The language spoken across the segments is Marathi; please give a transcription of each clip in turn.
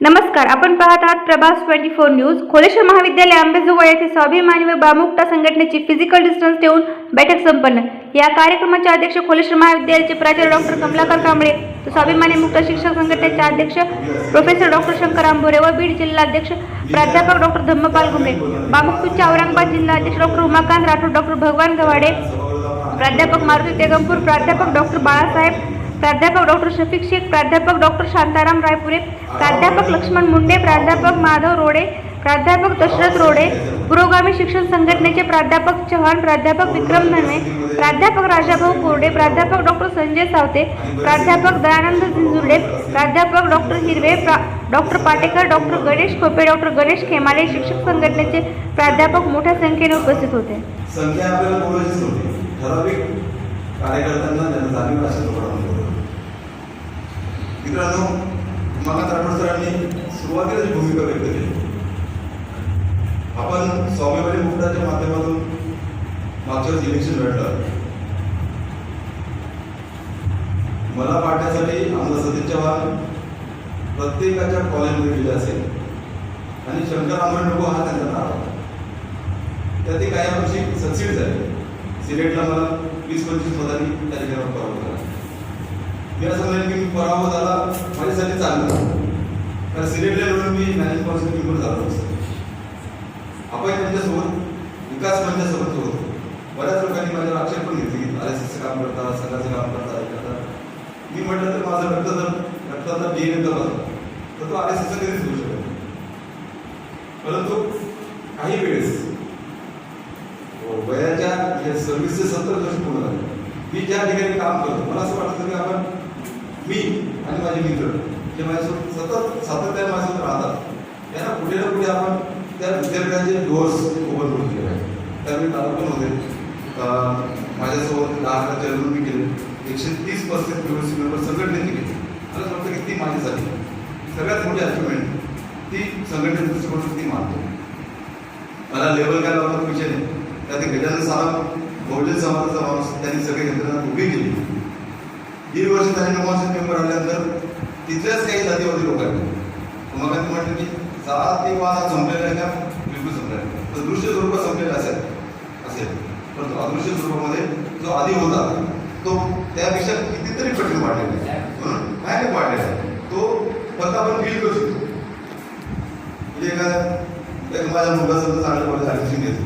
नमस्कार आपण पाहत आहात Prabhas twenty four news. Kholeshwar महाविद्यालय आंबेजोगाई येथे स्वाभिमानी व बामुक्ता संघटनेची फिजिकल डिस्टन्स ठेवून बैठक संपन्न. या कार्यक्रमाचे अध्यक्ष खोलेश्वर महाविद्यालयाचे प्राचार्य डॉक्टर कमलाकर कांबळे तर स्वाभिमानी मुक्त शिक्षक संघटनेचे अध्यक्ष प्रोफेसर डॉक्टर शंकर आंबोरे व बीड जिल्हाध्यक्ष प्राध्यापक डॉक्टर धम्मपाल घुमरे. बामुक्तूचे औरंगाबाद जिल्हाध्यक्ष डॉक्टर उमाकांत राठोड डॉक्टर भगवान गवाडे प्राध्यापक मारुती तेगमपूर प्राध्यापक डॉक्टर बाळासाहेब प्राध्यापक डॉक्टर शफिक शेख प्राध्यापक डॉक्टर शांताराम रायपुरे प्राध्यापक लक्ष्मण मुंडे प्राध्यापक माधव रोडे प्राध्यापक दशरथ रोडे पुरोगामी शिक्षण संघटनेचे प्राध्यापक चव्हाण प्राध्यापक विक्रम धनवे प्राध्यापक राजाभाऊ कोरडे प्राध्यापक डॉक्टर संजय सावते प्राध्यापक दयानंद झिंजुर्डे प्राध्यापक डॉक्टर हिरवे प्रा doctor Patekar doctor Ganesh Khope doctor Ganesh Khemale शिक्षक संघटनेचे प्राध्यापक मोठ्या संख्येने उपस्थित होते. मित्रांनो उमाकांत राठोड सरांनी भूमिका व्यक्त केली. आपण स्वाभिमानी मुक्ताच्या माध्यमातून मागच्या इलेक्शन लढलं. मला पाठण्यासाठी आमदार सतीश चव्हाण प्रत्येकाच्या कॉलेजमध्ये गेले असेल आणि शंकर आंबेड नको हा त्यांचा नाव होता. तर ते काही वर्षी सक्सिड झाले. सिलेटला मला वीस पंचवीस मतांनी त्या ठिकाणावर मी असं म्हणेन की मी पराभव झाला. माझ्यासाठी चांगलं. कारण सिलेटला लढून मी मॅनेज कॉन्सेप्ट निवडून झालो असतो आपण त्यांच्यासोबत विकास मंचासोबत होतो. बऱ्याच लोकांनी माझ्यावर आक्षेप पण घेतली आर एस एसचं काम करता सगळ्याचं काम करता हे करता मी म्हटलं तर माझं रक्त जर रक्ताचा डीएनए एन असेल तर तो आर एस एसचा कधीच होऊ शकत परंतु काही वेळेस हो, वयाच्या म्हणजे सर्व्हिसचे सत्तर वर्ष पूर्ण झाले. मी ज्या ठिकाणी काम करतो मला असं वाटतं की आपण मी आणि माझे मित्र जे माझ्यासोबत सतत सातत्याने माझ्यासोबत राहतात त्यांना कुठे ना कुठे आपण त्या विद्यार्थ्यांचे डोअर्स ओपन करून दिले पाहिजे त्यावेळी मला पण होते माझ्यासोबत दहा अकरा चेअरमन मी केले. एकशे तीस पर्सेंट युनिव्हर्सिटी मेंबर संघटनेने केले. मला असं वाटतं की ती माझ्यासाठी सगळ्यात मोठी अचिव्हमेंट ती संघटनेच्या दृष्टिकोनातून ती मानतो. मला लेवल काय लावणार विषय नाही. त्यात गजानन सारा बहुजन समाजाचा माणूस त्यांनी सगळे यंत्रणा उभी केली. दीड वर्ष झाले नमाज मेंबर आल्यानंतर तिथल्याच काही जातीवादी लोकांनी मग ते म्हटलं की जातीवाद हा संपलेला आहे का? बिलकुल संपलेला आहे. तर दृश्य स्वरूप संपलेला असेल. असेल. परंतु अदृश्य स्वरूपामध्ये जो आधी होता तो त्यापेक्षा कितीतरी कठीण वाढलेला आहे. म्हणून काय नाही वाढलेला आहे? तो फक्त आपण फील करू शकतो. म्हणजे एका एक माझ्या मुलगा समजा चांगल्या कॉलेज ऍडमिशन घेतो.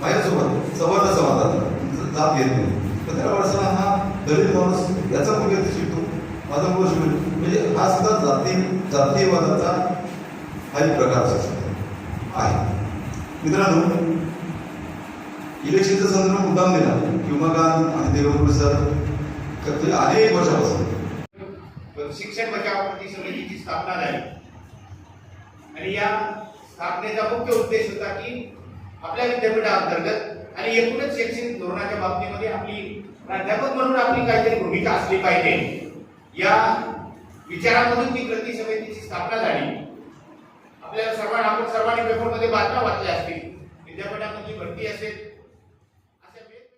माझ्यासोबत सवर्ण समाजात जात घेत नाही. तर त्याला हा दलित माणूस याचा मुलगा इथे शिकतो. माझा मुलगा शिकतो. म्हणजे हा सुद्धा जाती जातीयवादाचा हा एक प्रकार असू शकतो. आहे. मित्रांनो इलेक्शनचा संदर्भ मुद्दाम दिला. उमाकांत आणि देवेंद्र सर म्हणजे अनेक वर्षापासून. शिक्षण बचाव कृती समितीची स्थापना झाली. आणि या स्थापनेचा मुख्य उद्देश होता की आपल्या विद्यापीठाअंतर्गत आणि एकूणच शैक्षणिक धोरणाच्या बाबतीमध्ये आपली प्राध्यापक म्हणून आपली काहीतरी भूमिका असली पाहिजे. या विचारामधून ती कृती समितीची स्थापना झाली. आपल्याला सर्वांना आपण सर्वांनी पेपरमध्ये बातम्या वाचल्या असतील.